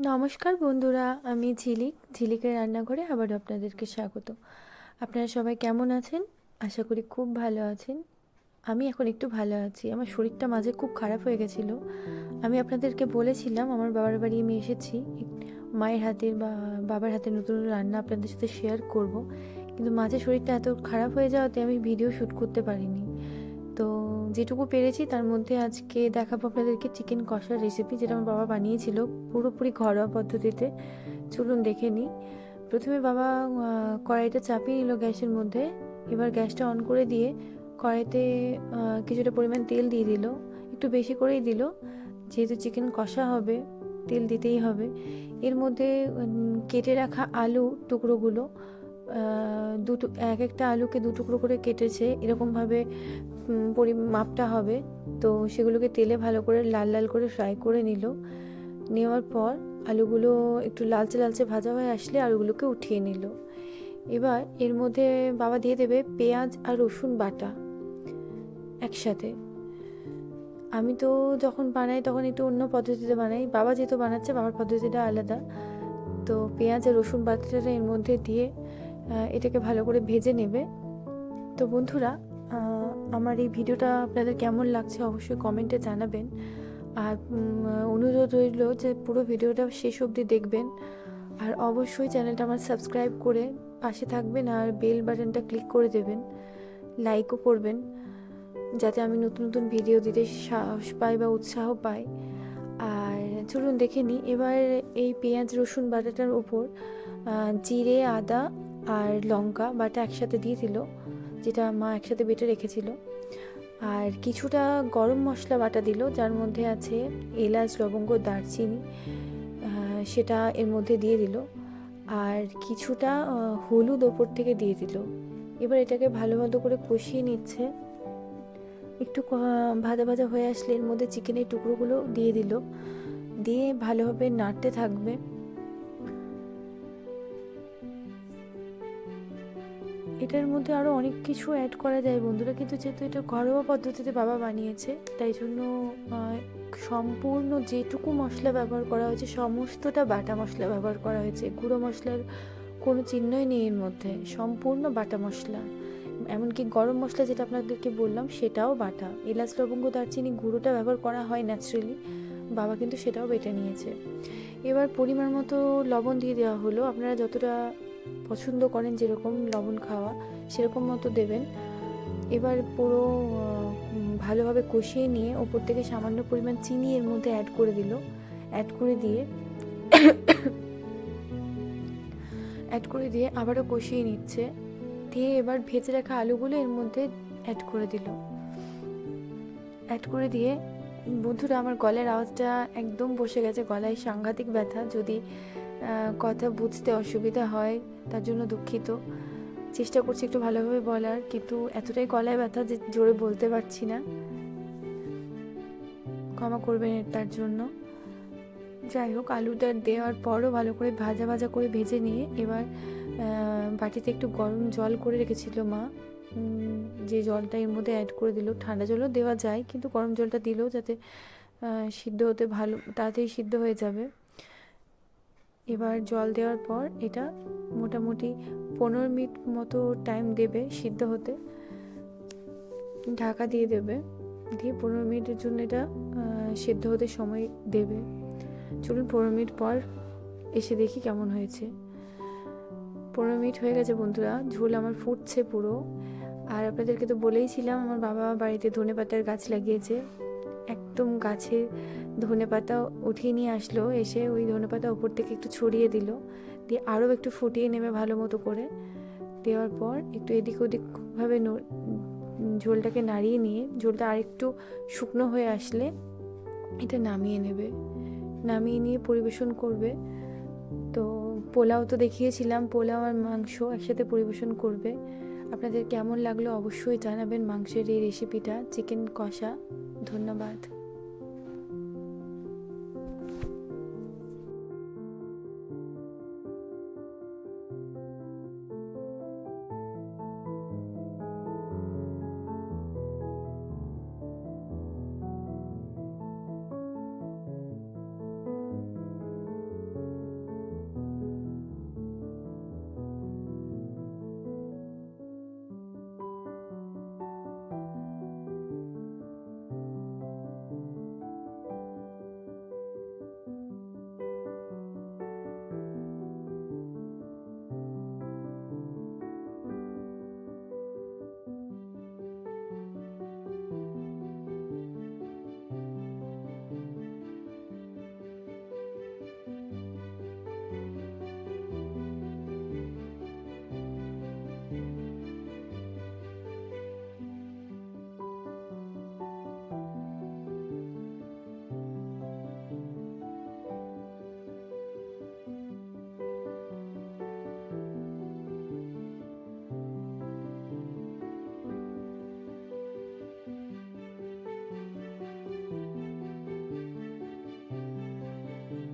নমস্কার বন্ধুরা, আমি ঝিলিক। ঝিলিকের রান্নাঘরে আবারও আপনাদেরকে স্বাগত। আপনারা সবাই কেমন আছেন? আশা করি খুব ভালো আছেন। আমি এখন একটু ভালো আছি। আমার শরীরটা মাঝে খুব খারাপ হয়ে গেছিল। আমি আপনাদেরকে বলেছিলাম, আমার বাবার বাড়ি আমি এসেছি। মায়ের হাতের বা বাবার নতুন নতুন রান্না আপনাদের সাথে শেয়ার করব। কিন্তু মাঝে শরীরটা এত খারাপ হয়ে যাওয়াতে আমি ভিডিও শ্যুট করতে পারিনি। তো যেটুকু পেরেছি, তার মধ্যে আজকে দেখাবো আপনাদেরকে চিকেন কষার রেসিপি যেটা আমার বাবা বানিয়েছিল পুরোপুরি ঘরোয়া পদ্ধতিতে। চলুন দেখে নিই প্রথমে বাবা কড়াইটা চাপিয়ে নিল গ্যাসের মধ্যে। এবার গ্যাসটা অন করে দিয়ে কড়াইতে কিছুটা পরিমাণ তেল দিয়ে দিল। একটু বেশি করেই দিল। যেহেতু চিকেন কষা হবে, তেল দিতেই হবে। এর মধ্যে কেটে রাখা আলু টুকরোগুলো দুটো, এক একটা আলুকে দু টুকরো করে কেটেছে। এরকমভাবে পরি, মাপটা হবে। তো সেগুলোকে তেলে ভালো করে লাল লাল করে ফ্রাই করে নিল। নেওয়ার পর আলুগুলো একটু লালচে লালচে ভাজা হয়ে আসলে আলুগুলোকে উঠিয়ে নিল। এবার এর মধ্যে বাবা দিয়ে দেবে পেঁয়াজ আর রসুন বাটা একসাথে। আমি তো যখন বানাই তখন একটু অন্য পদ্ধতিতে বানাই। বাবা যেহেতু বানাচ্ছে, বাবার পদ্ধতিটা আলাদা। তো পেঁয়াজ আর রসুন বাটাটা এর মধ্যে দিয়ে এটাকে ভালো করে ভেজে নেবে। তো বন্ধুরা আমার এই ভিডিওটা আপনাদের কেমন লাগছে অবশ্যই কমেন্টে জানাবেন। আর অনুরোধ রইল যে পুরো ভিডিওটা শেষ অবধি দেখবেন। আর অবশ্যই চ্যানেলটা আমার সাবস্ক্রাইব করে পাশে থাকবেন আর বেল বাটনটা ক্লিক করে দেবেন। লাইকও করবেন, যাতে আমি নতুন নতুন ভিডিও দিতে সাহস পাই বা উৎসাহ পাই। আর চলুন দেখে নিই, এবার এই পেঁয়াজ, রসুন বাটাটার উপর জিরে, আদা আর লঙ্কা বাটা একসাথে দিয়ে দিল। যেটা মা একসাথে বেটে রেখেছিল। আর কিছুটা গরম মশলা বাটা দিল, যার মধ্যে আছে এলাচ, লবঙ্গ, দারচিনি সেটা এর মধ্যে দিয়ে দিল। আর কিছুটা হলুদ ওপর থেকে দিয়ে দিল। এবার এটাকে ভালো ভালো করে কষিয়ে নিচ্ছে। একটু ভাজা ভাজা হয়ে আসলে এর মধ্যে চিকেনের টুকরোগুলো দিয়ে দিল। দিয়ে ভালোভাবে নাড়তে থাকবে। এটার মধ্যে আরও অনেক কিছু অ্যাড করা যায় বন্ধুরা। কিন্তু যেহেতু এটা ঘরোয়া পদ্ধতিতে বাবা বানিয়েছে, তাই জন্য সম্পূর্ণ যেটুকু মশলা ব্যবহার করা হয়েছে, সমস্তটা বাটা মশলা ব্যবহার করা হয়েছে। গুঁড়ো মশলার কোনো চিহ্নই নেই এর মধ্যে, সম্পূর্ণ বাটা মশলা। এমনকি গরম মশলা যেটা আপনাদেরকে বললাম, সেটাও বাটা। এলাচ, লবঙ্গ, দারচিনি গুঁড়োটা ব্যবহার করা হয় ন্যাচারালি বাবা কিন্তু সেটাও বেটে নিয়েছে। এবার পরিমাণ মতো লবণ দিয়ে দেওয়া হলো। আপনারা যতটা পছন্দ করেন যেরকম লবণ খাওয়া, সেরকম মতো দেবেন। এবার পুরো ভালোভাবে কষিয়ে নিয়ে ওপর থেকে সামান্য পরিমাণ চিনি এর মধ্যে অ্যাড করে দিল। অ্যাড করে দিয়ে অ্যাড করে দিয়ে আবারও কষিয়ে নিচ্ছে। দিয়ে এবার ভেজে রাখা আলুগুলো এর মধ্যে অ্যাড করে দিল। অ্যাড করে দিয়ে, বন্ধুরা আমার গলার আওয়াজটা একদম বসে গেছে, গলায় সাংঘাতিক ব্যথা। যদি কথা বুঝতে অসুবিধা হয়, তার জন্য দুঃখিত। চেষ্টা করছি একটু ভালোভাবে বলার, কিন্তু এতটাই গলায় ব্যথা যে জোরে বলতে পারছি না। ক্ষমা করবেন তার জন্য। যাই হোক, আলুটা দেওয়ার পরও ভালো করে ভাজা ভাজা করে ভেজে নিয়ে এবার বাটিতে একটু গরম জল করে রেখেছিল মা। যে জলটা এর মধ্যে অ্যাড করে দিল, ঠান্ডা জলও দেওয়া যায়, কিন্তু গরম জলটা দিলেও যাতে সিদ্ধ হতে ভালো, তাড়াতাড়ি সিদ্ধ হয়ে যাবে। এবার জল দেওয়ার পর এটা মোটামুটি পনেরো মিনিট মতো টাইম দেবে সিদ্ধ হতে। ঢাকা দিয়ে দেবে। দিয়ে পনেরো মিনিটের জন্য এটা সিদ্ধ হতে সময় দেবে। চলুন পনেরো মিনিট পর এসে দেখি কেমন হয়েছে। পনেরো মিনিট হয়ে গেছে বন্ধুরা, ঝোল আমার ফুটছে পুরো। আর আপনাদেরকে তো বলেইছিলাম, আমার বাবা বাড়িতে ধনে পাতার গাছ লাগিয়েছে। একদম গাছের ধনে পাতা উঠিয়ে নিয়ে আসলো, এসে ওই ধনে পাতা উপর থেকে একটু ছড়িয়ে দিল, দিয়ে আরও একটু ফুটিয়ে নেবে ভালো মতো করে। দেওয়ার পর একটু এদিক ওদিকভাবে ঝোলটাকে নাড়িয়ে নিয়ে, ঝোলটা আরেকটু শুকনো হয়ে আসলে এটা নামিয়ে নেবে। নামিয়ে নিয়ে পরিবেশন করবে। তো পোলাও তো দেখিয়েছিলাম, পোলাও আর মাংস একসাথে পরিবেশন করবে। আপনাদের কেমন লাগল অবশ্যই জানাবেন মাংসের এই রেসিপিটা চিকেন কষা। ধন্যবাদ।